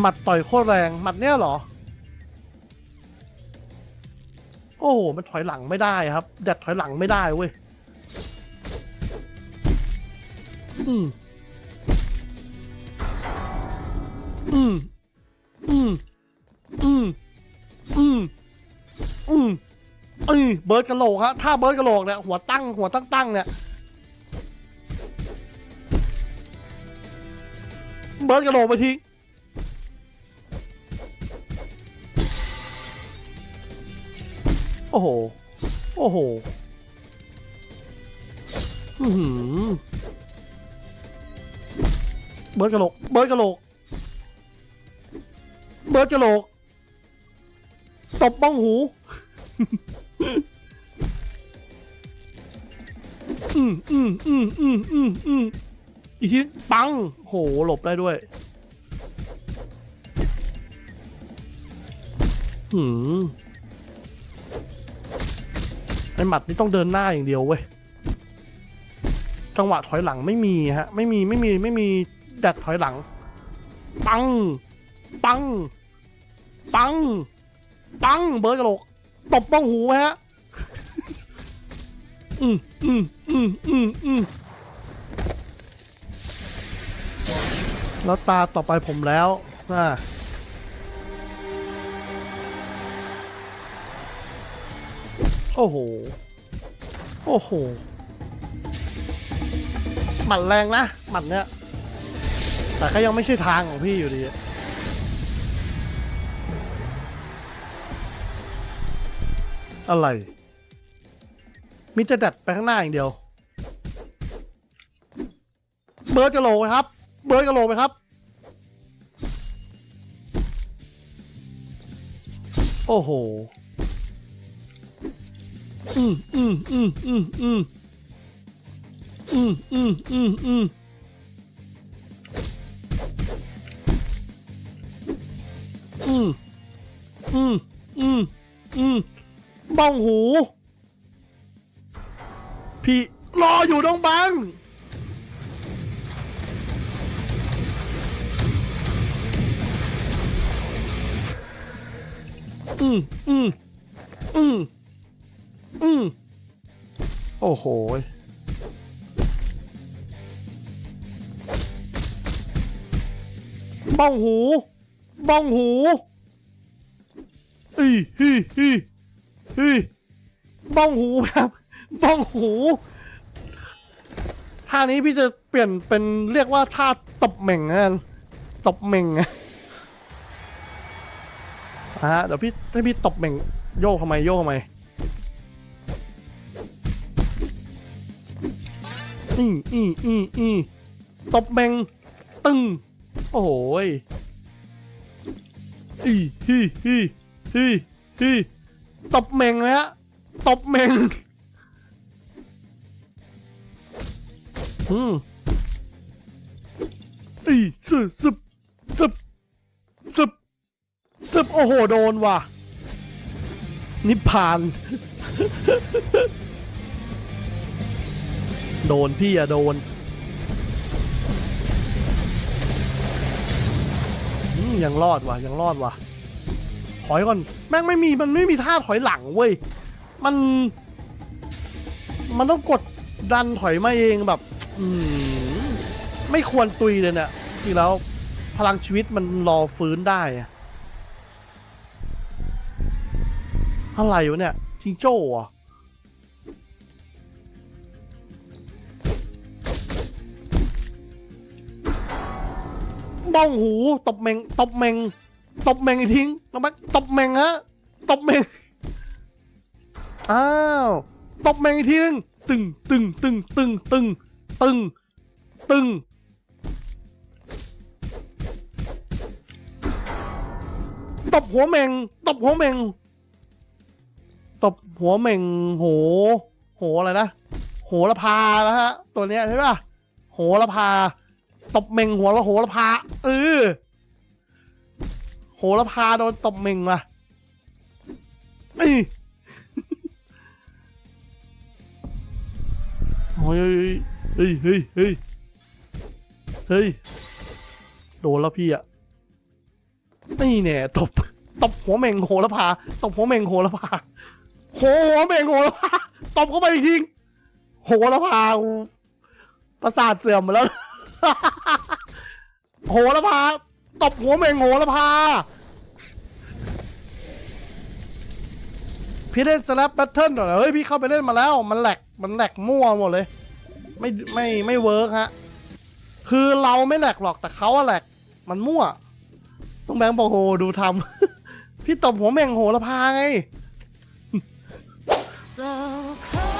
หมัดต่อยโคตรแรง หมัดเนี้ยเหรอ โอ้โห มันถอยหลังไม่ได้ครับ แดดถอยหลังไม่ได้เว้ยอืมอืมอืมอืมอืมอืมเอ้ยเบิร์ดกระโหลกฮะถ้าเบิร์ดกระโหลกเนี่ยหัวตั้งหัวตั้งตั้งเนี่ยเบิร์ดกระโหลกไปทิ้ง โอ้โห โอ้โห อือหือเบิร์ดกระโหลก เบิร์ดกระโหลก เบิร์ดกระโหลก ตบบ้องหู อืมอืมอืมอืมอืมอืมอีกทีปัง โห หลบได้ด้วย หืม ไอหมัดนี่ต้องเดินหน้าอย่างเดียวเว้ยจังหวะถอยหลังไม่มีฮะ ไม่มีไม่มีไม่มีแดดถอยหลัง ปัง ปัง ปัง ปัง เบิร์ดกระโหลกตบบ้องหูฮะอืมอืมอืมอืมอืมแล้วตาต่อไปผมแล้วอ่า อ้โห โอ้โห หมัดแรงนะ หมัดเนี้ย แต่ก็ยังไม่ใช่ทางของพี่อยู่ดีอะไร มิจะดัดไปข้างหน้าอย่างเดียว เบิร์ดกะโหลกไหมครับ เบิร์ดกะโหลกไหมครับ โอ้โห อืมอืมอืมอืมอืมอืมอืมอืมอืมอืมอืมอืมอืมบ้องหู พี่รออยู่น้องบังอืมอืมอืม อืมโอ้โห บ้องหู บ้องหูอีฮีฮีฮีบ้องหูแบบบ้องหูท่านี้พี่จะเปลี่ยนเป็นเรียกว่าท่าตบเหม่งนะตบเหม่งอะอะฮะเดี๋ยวพี่ให้พี่ตบเหม่งโยกทำไมโยกทำไม อีอีอีอีตบเหม่งตึงโอ้โหยอีฮีฮีฮีฮีตบเหม่งนะฮะตบเหม่งอืมอีซึบซึบซึบซึบซึบโอ้โห โดนว่ะ นิพพาน โดนพี่อะโดนยังรอดว่ะยังรอดว่ะถอยก่อนแม่งไม่มีมันไม่มีท่าถอยหลังเว้ยมัน มันต้องกดดันถอยมาเองแบบ อืมไม่ควรตุยเลยเนี่ยจริงแล้วพลังชีวิตมันรอฟื้นได้อะอะไรวะเนี่ยจิงโจ้อะ บ้องหูตบเมงตบเมงตบเมงอีกทิ้งน้องแม็กตบเมงฮะตบเมงอ้าวตบเมงอีกทีนึงตึงตึงตึงตึงตึงตึงตึงตบหัวเมงตบหัวเมงตบหัวเมงโห โหอะไรนะ โหระพาแล้วฮะ ตัวเนี้ยใช่ป่ะ โหระพา ตบเม่งหัวละโหระพาเออโหระพาโดนตบเม่งมาเอ้ยเฮ้ยเฮ้ยเฮ้ยเฮ้ยเฮ้ยโดนแล้วพี่อะนี่เนี่ยตบตบหัวเม่งโหระพาตบหัวเม่งโหระพาโหหัวเม่งโหระพาตบเข้าไปอีกทีโหระพาประสาทเสื่อมหมดแล้ว โหระพาตบหัวเมงโหระพาพี่เล่นสแลปแบทเทิลหน่อยเฮ้ยพี่เข้าไปเล่นมาแล้วมันแหลกมันแหลกมั่วหมดเลย ไม่ไม่ไม่เวิร์กฮะ คือเราไม่แหลกหรอกแต่เขาอะแหลกมันมั่ว ต้องแบงค์บอกโหดูทำ พี่ตบหัวแม่งโหระพาไง So close.